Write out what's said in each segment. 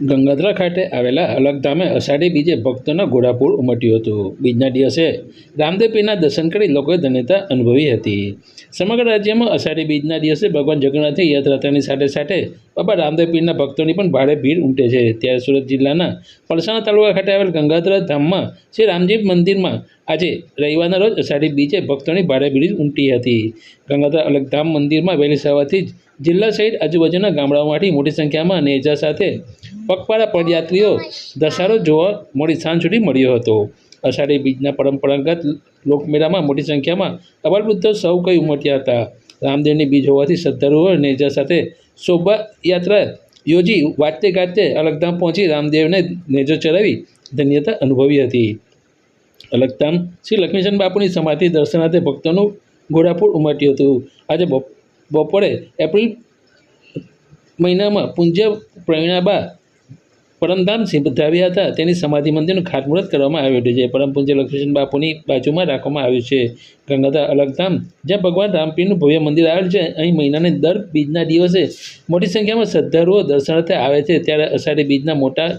ગંગાધરા ખાતે આવેલા અલગધામે અષાઢી બીજે ભક્તોના ઘોડાપૂર ઉમટ્યું હતું. બીજના દિવસે રામદેવપીના દર્શન કરી લોકોએ ધન્યતા અનુભવી હતી. સમગ્ર રાજ્યમાં અષાઢી બીજના દિવસે ભગવાન જગન્નાથની યાત્રાની સાથે સાથે બાબા રામદેવ પીરના ભક્તોની પણ ભારે ભીડ ઉમટે છે. ત્યારે સુરત જિલ્લાના પલસાણા તાલુકા ખાતે આવેલ ગંગાધરા ધામમાં શ્રી રામજી મંદિરમાં આજે રવિવારના રોજ અષાઢી બીજે ભક્તોની ભારે ભીડ ઉમટી હતી. ગંગાધરા અલગધામ મંદિરમાં વહેલી સવારથી જ જિલ્લા સહિત આજુબાજુના ગામડાઓમાંથી મોટી સંખ્યામાં નેજા સાથે પગપાળા પદયાત્રીઓ દશહારો જોવા મોડી સાંજ સુધી મળ્યો હતો. અષાઢી બીજના પરંપરાગત લોકમેળામાં મોટી સંખ્યામાં અબાલવૃદ્ધો સૌ કંઈ ઉમટ્યા હતા. રામદેવની બીજ હોવાથી શ્રદ્ધાળુઓ નેજા સાથે શોભાયાત્રા યોજી વાજતે ગાજતે અલગધામ પહોંચી રામદેવને નેજો ચડાવી ધન્યતા અનુભવી હતી. અલગધામ શ્રી લક્ષ્મીચંદ બાપુની સમાધિ દર્શનાર્થે ભક્તોનું ઘોડાપૂર ઉમટ્યું હતું. આજે બપ, બપોરે એપ્રિલ મહિનામાં પૂજ્ય પ્રવીણાબા પરમધામ બધાવ્યા હતા. તેની સમાધિ મંદિરનું ખાતમુહૂર્ત કરવામાં આવ્યું છે પરમ પૂજ્ય લક્ષ્મીચંદ બાપુની બાજુમાં રાખવામાં આવ્યું છે. ગંગાધર અલગધામ, જ્યાં ભગવાન રામપીરનું ભવ્ય મંદિર આવેલું છે. અહીં મહિનાને દર બીજના દિવસે મોટી સંખ્યામાં શ્રદ્ધાળુઓ દર્શનાર્થે આવે છે. ત્યારે અષાઢી બીજના મોટા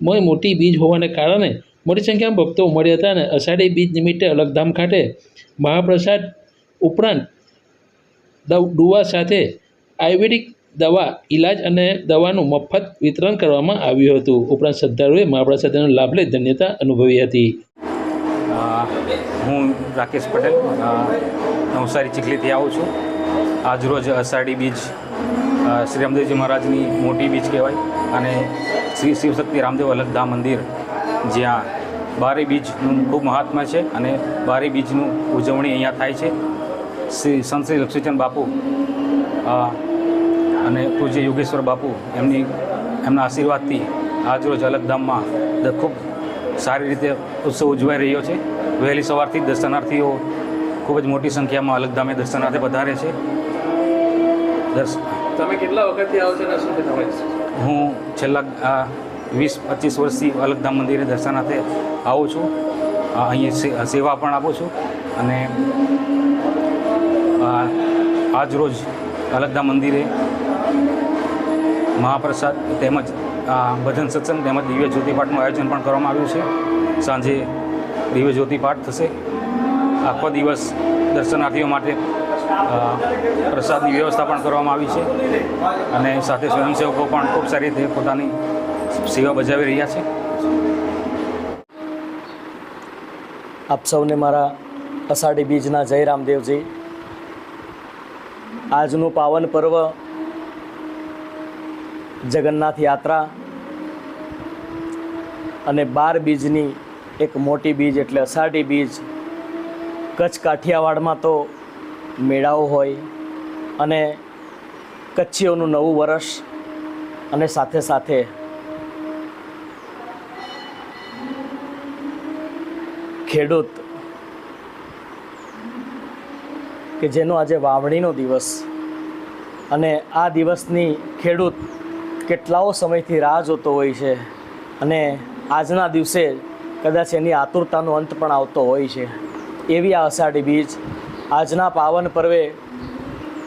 મોટી બીજ હોવાને કારણે મોટી સંખ્યામાં ભક્તો ઉમટ્યા હતા અને અષાઢી બીજ નિમિત્તે અલગધામ ખાતે મહાપ્રસાદ ઉપરાંત દુવા સાથે આયુર્વેદિક દવા ઇલાજ અને દવાનું મફત વિતરણ કરવામાં આવ્યું હતું. ઉપરાંત શ્રદ્ધાળુએ મહાપ્રસાદ સાથેનો લાભ લઈ ધન્યતા અનુભવી હતી. હું રાકેશ પટેલ. નવસારી ચીખલીથી આવું છું. આજરોજ અષાઢી બીજ શ્રી રામદેવજી મહારાજની મોટી બીજ કહેવાય અને શ્રી શિવશક્તિ રામદેવ અલગધામ મંદિર, જ્યાં બારે બીજનું ખૂબ મહાત્મા છે અને બારે બીજનું ઉજવણી અહીંયા થાય છે. શ્રી સંત શ્રી લક્ષ્મીચંદ બાપુ અને પૂજ્ય યોગેશ્વર બાપુ એમની એમના આશીર્વાદથી આજરોજ અલગધામમાં ખૂબ સારી રીતે ઉત્સવ ઉજવાઈ રહ્યો છે. વહેલી સવારથી દર્શનાર્થીઓ ખૂબ જ મોટી સંખ્યામાં અલગધામે દર્શનાર્થે વધારે છે. તમે કેટલા વખતથી આવો છો શું તમારી હું છેલ્લા આ વીસ પચીસ વર્ષથી અલગધામ મંદિરે દર્શનાર્થે આવું છું. અહીં સેવા પણ આપું છું. અને આજ રોજ અલગધામ મંદિરે મહાપ્રસાદ તેમજ ભજન સત્સંગ તેમજ દિવ્ય જ્યોતિપાઠનું આયોજન પણ કરવામાં આવ્યું છે. સાંજે દિવ્ય જ્યોતિપાઠ થશે. આખો દિવસ દર્શનાર્થીઓ માટે પ્રસાદની વ્યવસ્થા પણ કરવામાં આવી છે. અને સાથે સ્વયંસેવકો પણ ખૂબ સારી રીતે પોતાની સેવા બજાવી રહ્યા છે. આપ સૌને મારા અષાઢી બીજના જય રામદેવજી. આજનું પાવન પર્વ જગન્નાથ યાત્રા અને બાર બીજની એક મોટી બીજ એટલે અષાઢી બીજ કચ્છ કાઠિયાવાડમાં તો મેળાઓ હોય અને કચ્છીઓનું નવું વર્ષ અને સાથે સાથે ખેડૂત કે જેનો આજે વાવણીનો દિવસ અને આ દિવસની ખેડૂત કેટલાઓ સમયથી રાહ જોતો હોય છે અને આજના દિવસે કદાચ એની આતુરતાનો અંત પણ આવતો હોય છે. એવી આ અષાઢી બીજ આજના પાવન પર્વે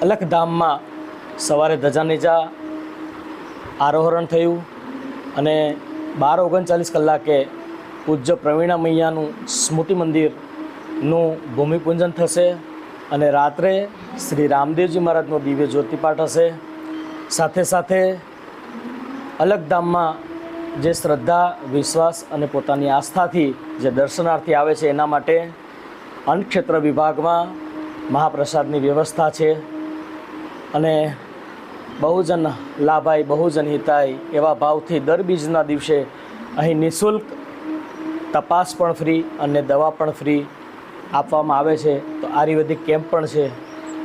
અલખધામમાં સવારે ધજાનેજા આરોહરણ થયું અને બાર ઓગણચાલીસ કલાકે પૂજ્ય પ્રવીણા મૈયાનું સ્મૃતિ મંદિરનું ભૂમિપૂજન થશે અને રાત્રે શ્રી રામદેવજી મહારાજનો દિવ્ય જ્યોતિપાઠ હશે. સાથે સાથે અલગધામમાં જે શ્રદ્ધા, વિશ્વાસ અને પોતાની આસ્થાથી જે દર્શનાર્થી આવે છે એના માટે અન્નક્ષેત્ર વિભાગમાં મહાપ્રસાદની વ્યવસ્થા છે. અને બહુજન લાભાય બહુજન હિતાય એવા ભાવથી દર બીજના દિવસે અહીં નિઃશુલ્ક તપાસ પણ ફ્રી અને દવા પણ ફ્રી આપવામાં આવે છે. તો આયુર્વેદિક કેમ્પ પણ છે.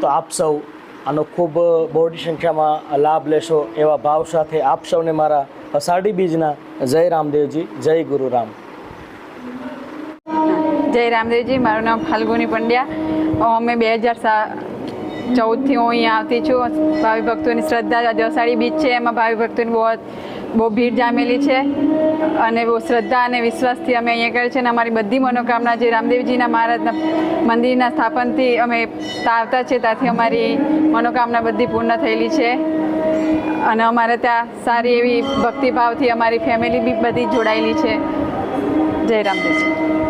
તો આપ સૌ આનો ખૂબ મોટી સંખ્યામાં લાભ લેશો એવા ભાવ સાથે આપ સૌને મારા અષાઢી બીજના જય રામદેવજી, જય ગુરુ રામ જય રામદેવજી, મારું નામ ફાલ્ગુની પંડ્યા. અમે બે હજાર સા, ચૌદથી હું અહીંયા આવતી છું. ભાવિ ભક્તોની શ્રદ્ધા દસાડી બીચ છે. એમાં ભાવિ ભક્તોની બહુ બહુ ભીડ જામેલી છે. અને બહુ શ્રદ્ધા અને વિશ્વાસથી અમે અહીંયા કરીએ છીએ અને અમારી બધી મનોકામના જે રામદેવજીના મહારાજના મંદિરના સ્થાપનથી અમે આવતા છે, ત્યાંથી અમારી મનોકામના બધી પૂર્ણ થયેલી છે. અને અમારે ત્યાં સારી એવી ભક્તિભાવથી અમારી ફેમિલી બી બધી જોડાયેલી છે. જય રામદેવ.